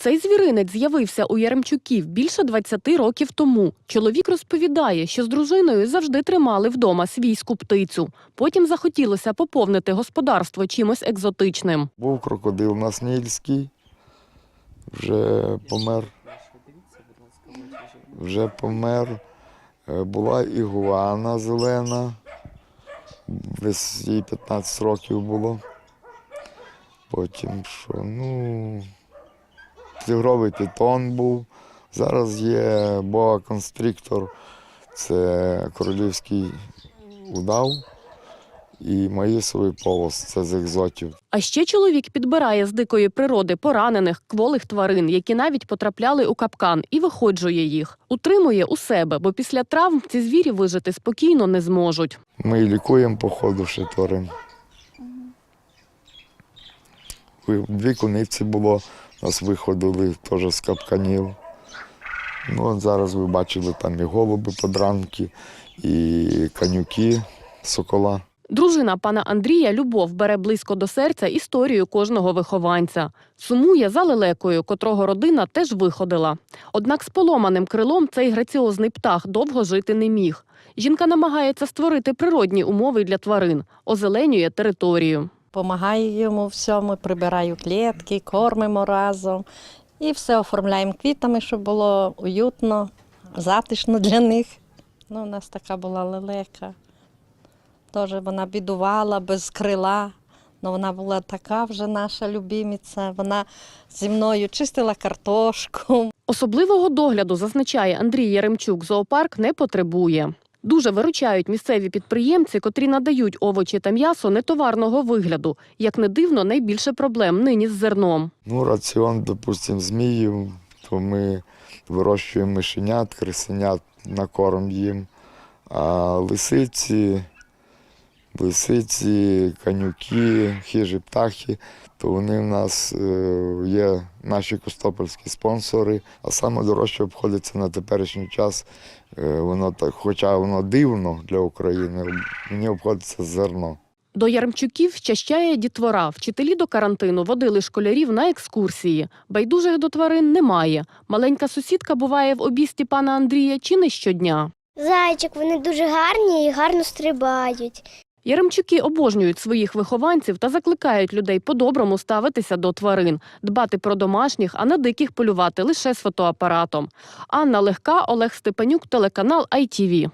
Цей звіринець з'явився у Яремчуків більше 20 років тому. Чоловік розповідає, що з дружиною завжди тримали вдома свійську птицю. Потім захотілося поповнити господарство чимось екзотичним. Був крокодил Наснільський, вже помер. Вже помер. Е, Була ігуана зелена, десь їй 15 років було. Потім що, ну, тигровий питон був. Зараз є боа-констриктор, це королівський удав і маїсовий полос, це з екзотів. А ще чоловік підбирає з дикої природи поранених кволих тварин, які навіть потрапляли у капкан, і виходжує їх. Утримує у себе, бо після травм ці звірі вижити спокійно не зможуть. Ми лікуємо по ходу ще тварин. Ви- Дві куниці було, нас виходили теж з капканів. Ну, от зараз ви бачили там і голуби подранки, і канюки, сокола. Дружина пана Андрія Любов бере близько до серця історію кожного вихованця. Сумує за лелекою, котрого родина теж виходила. Однак з поломаним крилом цей граціозний птах довго жити не міг. Жінка намагається створити природні умови для тварин, озеленює територію. Помагаю йому всьому, прибираю клітки, кормимо разом і все оформляємо квітами, щоб було уютно, затишно для них. Ну, у нас така була лелека. Теж вона бідувала без крила. Ну, вона була така вже наша любимиця. Вона зі мною чистила картошку, Особливого догляду, зазначає Андрій Яремчук, зоопарк не потребує. Дуже виручають місцеві підприємці, котрі надають овочі та м'ясо нетоварного вигляду. Як не дивно, найбільше проблем нині з зерном. Ну, раціон, допустимо, зміїв, то ми вирощуємо мишенят, крисенят на корм їм. А лисиці, лисиці, канюки, хижі птахи, то вони в нас е, є наші костопольські спонсори. А саме дорожче обходиться на теперішній час. е, Воно так, хоча воно дивно для України, мені обходиться зерно. До Яремчуків щащає дітвора. Вчителі до карантину водили школярів на екскурсії. Байдужих до тварин немає. Маленька сусідка буває в обісті пана Андрія чи не щодня. Зайчик, вони дуже гарні і гарно стрибають. Яремчуки обожнюють своїх вихованців та закликають людей по-доброму ставитися до тварин, дбати про домашніх, а на диких полювати лише з фотоапаратом. Анна Легка, Олег Степанюк, телеканал ITV.